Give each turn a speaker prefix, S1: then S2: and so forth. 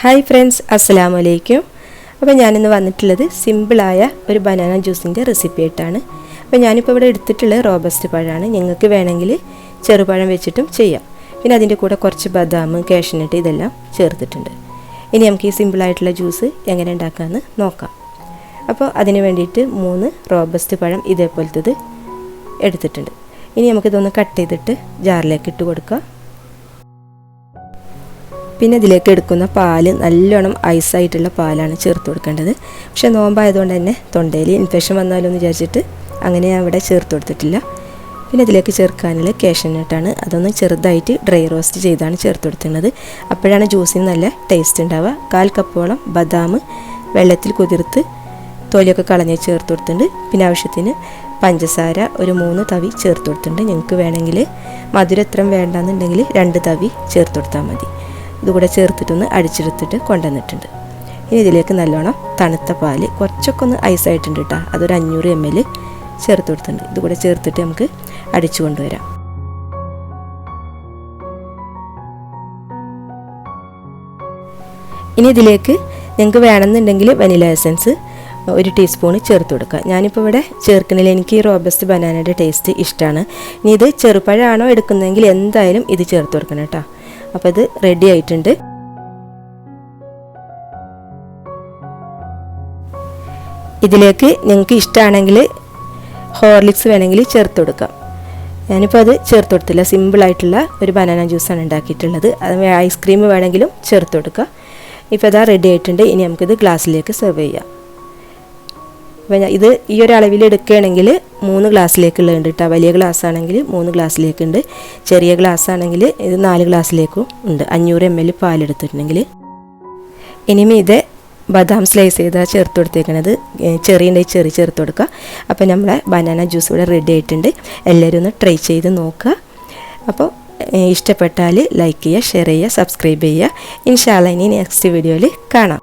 S1: Hi friends അസ്സലാമു വലൈക്കും അപ്പോൾ ഞാനിന്ന് വന്നിട്ടുള്ളത് സിമ്പിളായ ഒരു ബനാന ജ്യൂസിന്റെ റെസിപ്പി ആയിട്ടാണ് അപ്പോൾ ഞാനിപ്പോൾ ഇവിടെ എടുത്തിട്ടുള്ളത് റോബസ്റ്റ് പഴമാണ്. ഞങ്ങൾക്ക് വേണമെങ്കിൽ ചെറുപഴം വെച്ചിട്ടും ചെയ്യാം. പിന്നെ അതിന്റെ കൂടെ കുറച്ച് ബദാം കാഷ്നട്ട് ഇതെല്ലാം ചേർത്തിട്ടുണ്ട്. ഇനി നമുക്ക് ഈ സിമ്പിളായിട്ടുള്ള ജ്യൂസ് എങ്ങനെ ഉണ്ടാക്കാമെന്ന് നോക്കാം. അപ്പോൾ അതിന് വേണ്ടിയിട്ട് മൂന്ന് റോബസ്റ്റ് പഴം ഇതേപോലത്തത് എടുത്തിട്ടുണ്ട്. ഇനി നമുക്കിതൊന്ന് കട്ട് ചെയ്തിട്ട് ജാറിലേക്ക് ഇട്ട് കൊടുക്കാം. പിന്നെ ഇതിലേക്ക് എടുക്കുന്ന പാൽ നല്ലോണം ഐസായിട്ടുള്ള പാലാണ് ചേർത്ത് കൊടുക്കേണ്ടത്. പക്ഷേ നോമ്പായതുകൊണ്ട് തന്നെ തൊണ്ടയിൽ ഇൻഫെക്ഷൻ വന്നാലോ എന്ന് വിചാരിച്ചിട്ട് അങ്ങനെ ഞാൻ ഇവിടെ ചേർത്ത് കൊടുത്തിട്ടില്ല. പിന്നെ ഇതിലേക്ക് ചേർക്കാനുള്ള കേഷനട്ടാണ് അതൊന്ന് ചെറുതായിട്ട് ഡ്രൈ റോസ്റ്റ് ചെയ്താണ് ചേർത്ത് കൊടുക്കുന്നത് അപ്പോഴാണ് ജ്യൂസിന് നല്ല ടേസ്റ്റ് ഉണ്ടാവുക. കാൽ കപ്പോളം ബദാം വെള്ളത്തിൽ കുതിർത്ത് തൊലിയൊക്കെ കളഞ്ഞ് ചേർത്ത് കൊടുത്തിട്ടുണ്ട്. പിന്നെ ആവശ്യത്തിന് പഞ്ചസാര ഒരു മൂന്ന് തവി ചേർത്ത് കൊടുത്തിട്ടുണ്ട്. നിങ്ങൾക്ക് വേണമെങ്കിൽ മധുരം വേണ്ടെന്നുണ്ടെങ്കിൽ രണ്ട് തവി ചേർത്ത് കൊടുത്താൽ മതി. ഇതുകൂടെ ചേർത്തിട്ടൊന്ന് അടിച്ചെടുത്തിട്ട് കൊണ്ടുവന്നിട്ടുണ്ട്. ഇനി ഇതിലേക്ക് നല്ലോണം തണുത്ത പാൽ കുറച്ചൊക്കെ ഒന്ന് ഐസായിട്ടുണ്ട് കേട്ടോ അതൊരു അഞ്ഞൂറ് എം എൽ ചേർത്ത് കൊടുത്തിട്ടുണ്ട്. ഇതുകൂടെ ചേർത്തിട്ട് നമുക്ക് അടിച്ചു കൊണ്ടുവരാം. ഇനി ഇതിലേക്ക് നിങ്ങൾക്ക് വേണമെന്നുണ്ടെങ്കിൽ വനില എസൻസ് ഒരു ടീസ്പൂൺ ചേർത്ത് കൊടുക്കുക. ഞാനിപ്പോൾ ഇവിടെ ചേർക്കണില്ല എനിക്ക് ഈ റോബസ്റ്റ് ബനാനയുടെ ടേസ്റ്റ് ഇഷ്ടമാണ് ഇനി ഇത് ചെറുപഴമാണോ എടുക്കുന്നതെങ്കിൽ എന്തായാലും ഇത് ചേർത്ത് കൊടുക്കണം കേട്ടോ അപ്പോൾ ഇത് റെഡി ആയിട്ടുണ്ട്. ഇതിലേക്ക് നിങ്ങൾക്ക് ഇഷ്ടമാണെങ്കിൽ ഹോർലിക്സ് വേണമെങ്കിൽ ചേർത്ത് കൊടുക്കാം. ഞാനിപ്പോൾ അത് ചേർത്ത് കൊടുത്തില്ല. സിമ്പിളായിട്ടുള്ള ഒരു ബനാന ജ്യൂസാണ് ഉണ്ടാക്കിയിട്ടുള്ളത്. അത് ഐസ്ക്രീം വേണമെങ്കിലും ചേർത്ത് കൊടുക്കുക ഇപ്പോൾ അതാ റെഡി ആയിട്ടുണ്ട്. ഇനി നമുക്കിത് ഗ്ലാസ്സിലേക്ക് സെർവ് ചെയ്യാം. അപ്പോൾ ഇത് ഈ ഒരു അളവിൽ എടുക്കുകയാണെങ്കിൽ മൂന്ന് ഗ്ലാസ്സിലേക്കുള്ള ഉണ്ട് കേട്ടോ വലിയ ഗ്ലാസ് ആണെങ്കിൽ മൂന്ന് ഗ്ലാസ്സിലേക്കുണ്ട്. ചെറിയ ഗ്ലാസ് ആണെങ്കിൽ ഇത് നാല് ഗ്ലാസ്സിലേക്കും ഉണ്ട്. അഞ്ഞൂറ് എം എൽ പാലെടുത്തിട്ടുണ്ടെങ്കിൽ. ഇനിയും ഇത് ബദാം സ്ലൈസ് ചെയ്താൽ ചേർത്ത് കൊടുത്തേക്കണത്. ചെറിയ ചെറി ചേർത്ത് കൊടുക്കുക. അപ്പോൾ നമ്മളെ ബനാന ജ്യൂസ് ഇവിടെ റെഡി ആയിട്ടുണ്ട്. എല്ലാവരും ഒന്ന് ട്രൈ ചെയ്ത് നോക്കുക. അപ്പോൾ ഇഷ്ടപ്പെട്ടാൽ ലൈക്ക് ചെയ്യുക ഷെയർ ചെയ്യുക സബ്സ്ക്രൈബ് ചെയ്യുക. ഇൻഷാല്ല ഇനി നെക്സ്റ്റ് വീഡിയോയിൽ കാണാം.